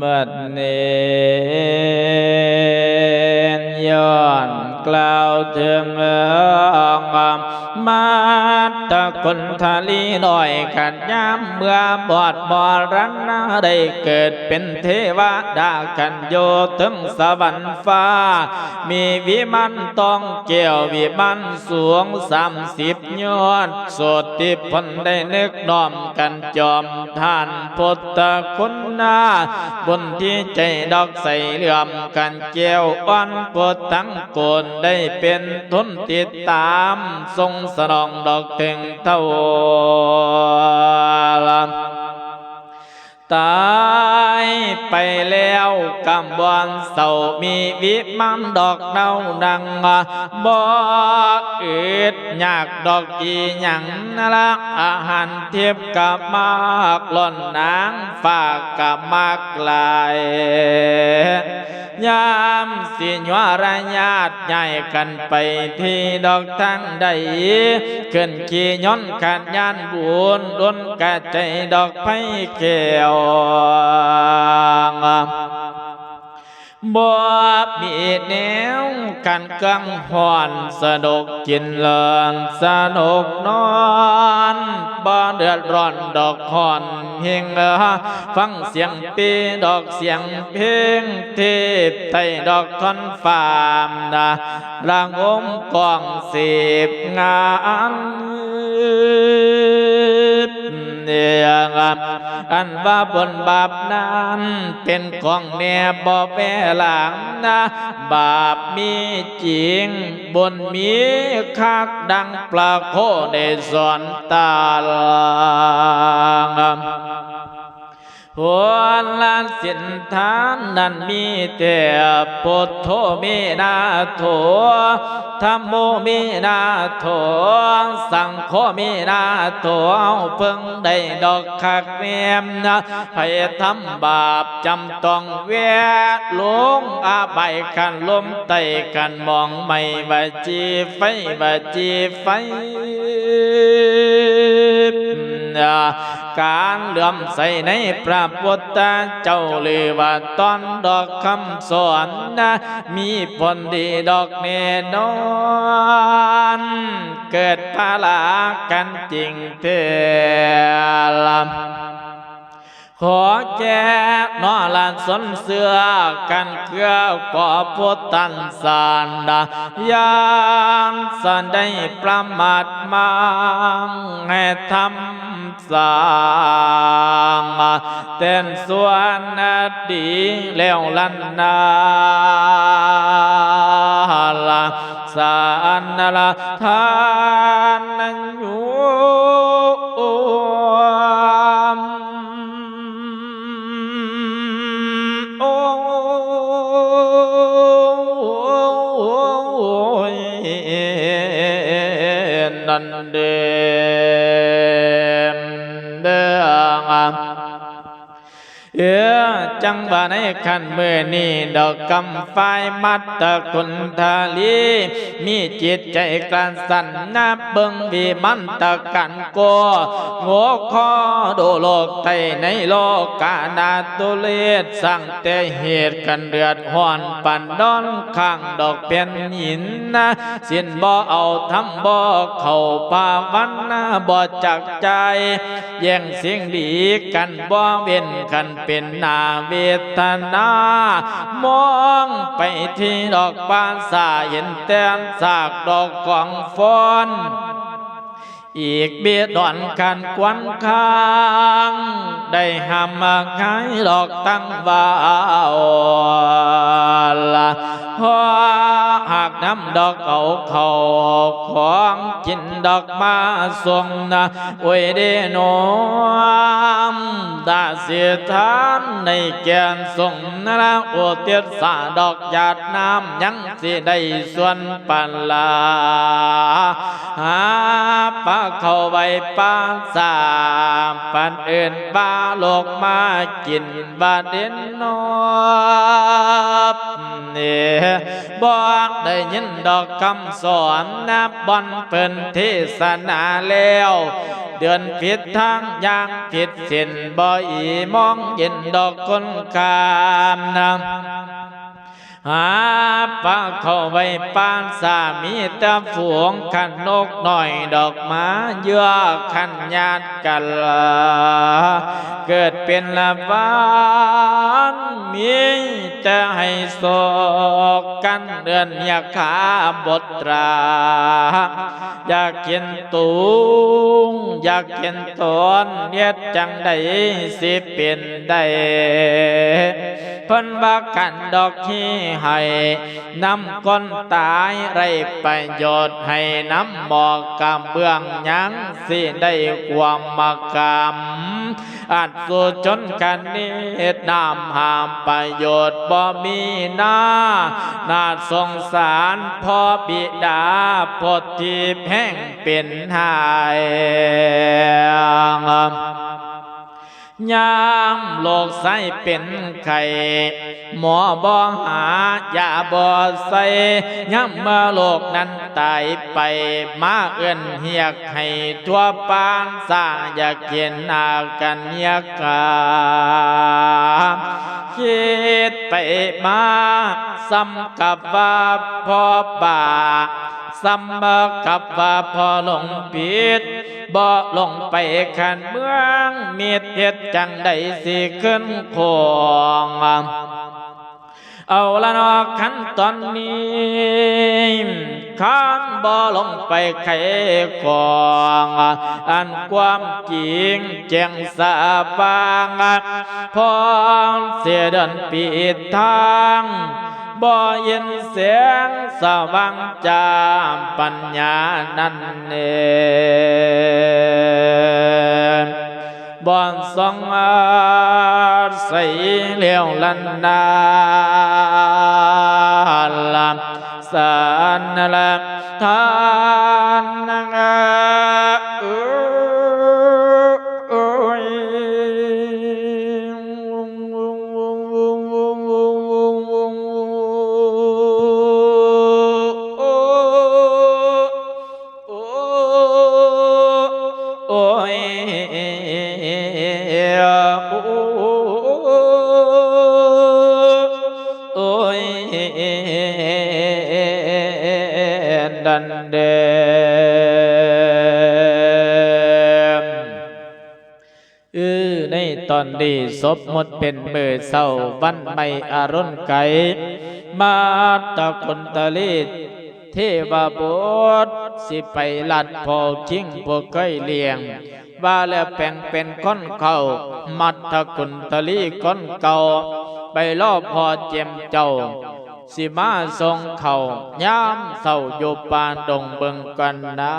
บัดเนี้ย้อนกล่าวถึงเอ ตะคนทาลีหน่อยขัดยามเมื่อบอดบอรันนาได้เกิดเป็นเทวดากันโยถึงสวรรค์ฟ้า มีวิมันต้องเกี่ยววิมันสูงสามสิบยอดโสดที่พนได้นึกน้อมกันจอมท่านพุทธคุณนาบนที่ใจดอกใสเหลื่อมกันเกี่ยวอ่อนปวดทั้งโกนได้เป็นทุนติดตาม ทรงสนองดอกถึงเท่าลำตาย ไปแล้วกำบอนเศร้ามีวิมันดอกเนาดังบ่อืดยากดอกอีหยังนั่นละอาหารเทียบกับมากล่อนนางฝากกับมากลายยามสิญวารญาติใหญ่กันไปที่ดอกทั้งใดขึ้นขี่ย้อนขาดยานบุญดนกะใจดอกไผ่เขียวบ่มีแนวกันกังหอนสนุกกินเลินสนุกนอนบ่เดือดร้อนดอกหอนเฮงเออฟังเสียงปีดอกเสียงเพลงเทพไทยดอกทอนฟามนะรางอมกองสีบงาน เนียงอันว่าบนบาปนั้นเป็นของแนบบ่แปหลังนะบาปมีจริง บนมีคักดังปลาโคในสอนตาลาง หัวลานสินทานนั้นมีแต่พุทโธมีนาโถธรรมโมมีนาโถสังโฆมีนาโถเพิ่งได้ดอกคักเนียมนะให้ทำบาปจำต้องเวียลงอาใบายกันลมไตกันมองไม่บาจีไฟบาจีไฟ การเหลื่อมใสในพระพุทธเจ้าเลยว่าตอนดอกคำสอนนะมีผลดีดอกเนนอนเกิดพาลากันจริงเทลม ขอแก่นอลานสนเสือกันเกือก่อพุทธันสานดายานสันได้ประมาทมังให้ทำสางเต้นสวนดีแล้วลันนาละสานละทา นั เออจังบาในขันเมื่อนี้ดอกกำไฟมัดตะคุณทาลี มีจิตใจกลันสันนับเบิงวีมันตะกันโกหัวคอดูโลกไทยในโลกกานาตุเลศสั่งแต่เหตุกันเดือดห้อนปันดอนข้างดอกเป็นหินนะสินบ่เอาทำบ่เข้าป่าวันนะบ่จักใจ แย่งเสียงดีกันบ่เว้นกันเป็นนาเวทนา มองไปที่ดอกบานสาเห็นแต้นสากดอกของฟอนอีกเบียดอนกันควันค้าง ได้หำมาขายดอกตั้งวาวละ หากน้ำดอกเอาเขาของกินดอกมาส่งนะโอ้ยเดโนมดาเสียทานในแกนส่งนะละโอเตียสาดอกหยาดน้ำยังสิได้ส่วนปันลาหาปลาเข้าไปป้าสา ปันอื่นปลาโลกมากินบาดเด่นนอบเนี่ยบอกได้ยินดอกคำสอนนับบอนเพิ่นเทศนาแล้ว เดือนผิดทางย่างผิดส้นบ่อีมองเย็นดอกคนกามนำ หาปลาเข้าไว้ปานสามีแต่ฝูงขันนกหน่อยดอกม้เยื่อขันญาติกันละเกิดเป็นละบ้านมีแต่ให้โศกกันเดือนอยากขาบทตรา อยากเห็นตูงอยากเห็นตอนเฮ็ดจังใดสิเป็นได้ พิ่นว่ากันดอกที่ให้นำก้นตายไรประโยชน์ให้น้ำหมอกกำเบื้องยังสิได้ความมากรรมอาจสู่จนกันนิดนำหามประโยชน์บ่มีหน้านาสงสารพ่อบิดาพดที่แพ่งเป็นหาย ยามโลกใสเป็นไข่หมอบ่หายาบ่ใส่ยามเมื่อโลกนั้นตายไปมาเอื้นเฮียกให้ทั่วปานสร้างอยากเห็นหน้ากันเฮียกาคิดไปมาซ้ำกับว่าพ่อบา ซ้ำกับว่าพ่อลงผิดบ่ลงไปขันเมืองมีเฮ็ดจังใดสิขึ้นคงเอาละนอขันตอนนี้ข้านบ่ลงไปไขกองอันความจริงแจ้งสาบางพอเสียเดินปิดทาง บ่เย็นเสียงสว่างจามปัญญานั่นเองบอนสองอาใส่เลี้ยวลันดาลามสานละทา โอ้ยดันเดมเออในตอนนี้ศพหมดเป็นเมื่อเศร้าวันไม่อารุณไกมาตะคนตะลีเทวบุตรสิไปลัดพอชิงพวกเคยเลี้ยง ว่าแล้วแป่งเป็นคนเขามัดตะกุนตะลีคนเก่าไปลอบพอเจียมเจ้า สิมาทรงเขายามเศร้าอยู่ปานดงเบิงกันนา